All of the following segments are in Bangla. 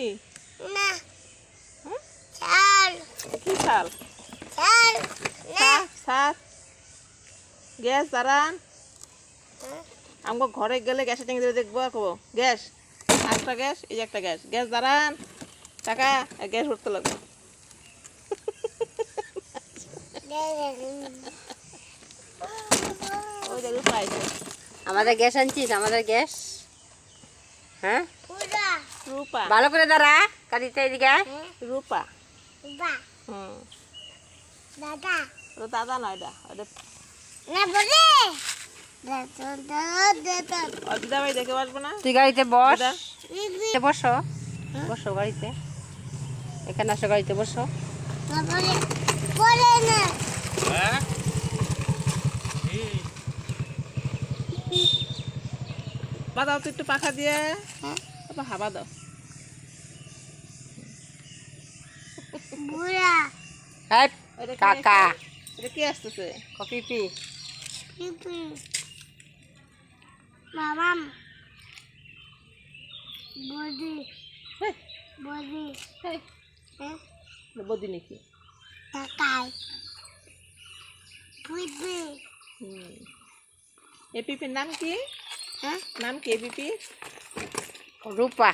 কি? না। চাল। কি শাল চাল। না। সাত গ্যাস দাঁড়ান। হুম? আমাকে ঘরে গেলে গ্যাসের ট্যাঙ্কি ধরে দেখব আর কবো। গ্যাস একটা গ্যাস এই যে একটা গ্যাস। গ্যাস দাঁড়ান। টাকা গ্যাস ভরতে লাগবে। আমাদের গ্যাস আনছিস? আমাদের গ্যাস? হ্যাঁ? রূপা ভালো করে দাঁড়া কাদিতে এদিকে রূপা হুম দাদা ও দাদা নয় এটা ওটা না বলে দাদা দাদা দাদা অর্পিতা ভাই দেখে পারব না তুই গাড়িতে বস এটা বসো বসো গাড়িতে এখানে আসো গাড়িতে বসো তো একটু পাখা দিয়ে? হাবা দাও বুড়া। কাকা। এটা কি আসতেছে? কপি পি বিবি মামাম হ্যাঁ এটা বদি নাকি? তাকাই বিবি হুম। নাম কি? হ্যাঁ নাম কি পিপি? রূপা।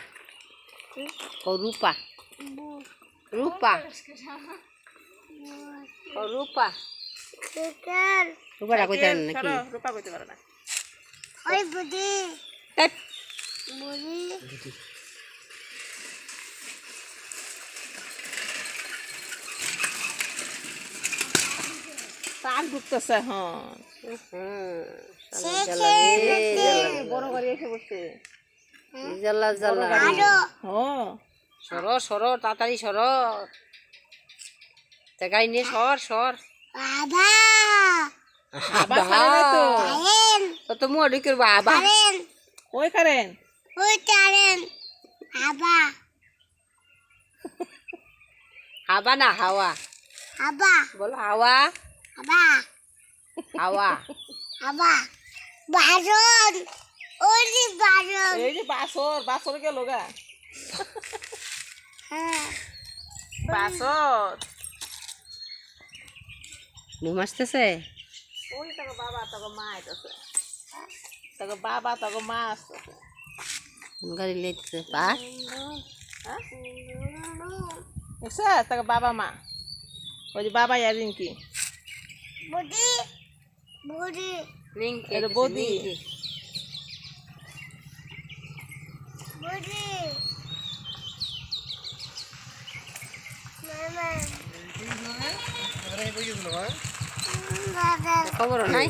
রূপা। বু রূপা। ও রূপা। রূপা রাখো জানেন নাকি? রূপা করতে পারে না। ওই এই, বুড়ি। তার ঢুকতেছে হ্যাঁ। বড় গাড়ি এসে বসছে জ্বালা জ্বালা হ্যাঁ। সরো সরো তাড়াতাড়ি সরো। তা গাড়ি নিয়ে সর সর। বাবা। আবার ছাড়ে নাই তো। কারেন। তো তো মুখ ঢুকে বাবা কারেন। ওই কারেন। ওই কারেন। আবা। হাওয়া না হাওয়া। বলো হাওয়া। হাওয়া। এই যে বাসর বাসর গেল গা। হ্যাঁ। বাসর ঘুম আসতেছে? ওই তোকে বাবা তোকে মা আইতেছে। তোকে বাবা তোকে মা আসতেছে। গাড়ি লেগছে পাস হ্যাঁ দেখছে তোকে বাবা মা। ওই যে বাবা আর রিঙ্কি। বুড়ি বুড়ি। লিঙ্ক এটা বৌদি। বুড়ি মামা ভাই খবর নাই।